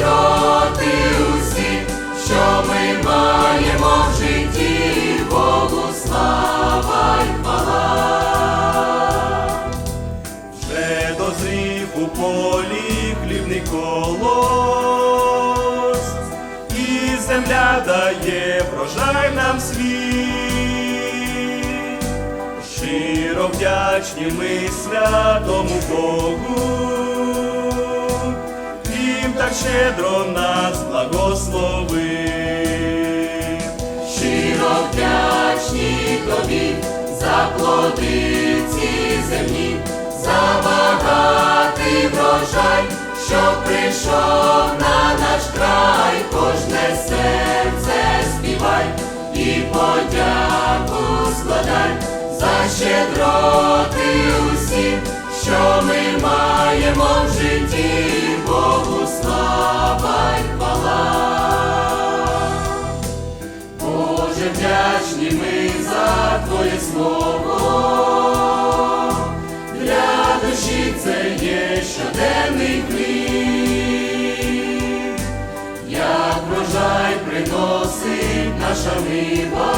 за усі, що ми маємо в житті, Богу слава й хвала. Вже дозрів у полі хлібний колос, і земля дає врожай нам свій. Щиро вдячні ми святому Богу, так щедро нас благословив. Щиро вдячні тобі за плоди ці земні, за багатий врожай, що прийшов на наш край, кожне серце співай і подяку складай за щедроти усі, що ми маємо в житті, слава. Боже, вдячні ми за Твоє слово, для душі це є щоденний хліб, як врожай приносить наша риба,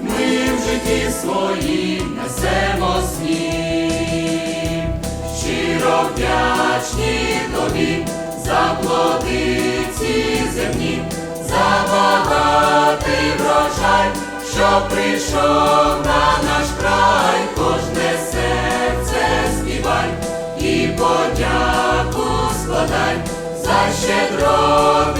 ми в житті своїм несемо щиро вдячні що прийшов на наш край, кожне серце співай і подяку складай за щедроти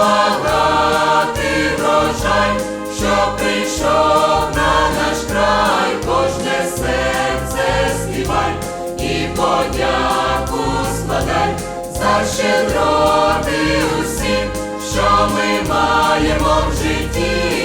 багатий врожай, що прийшов на наш край, кожне серце співай і подяку складай. За щедроти усім, що ми маємо в житті,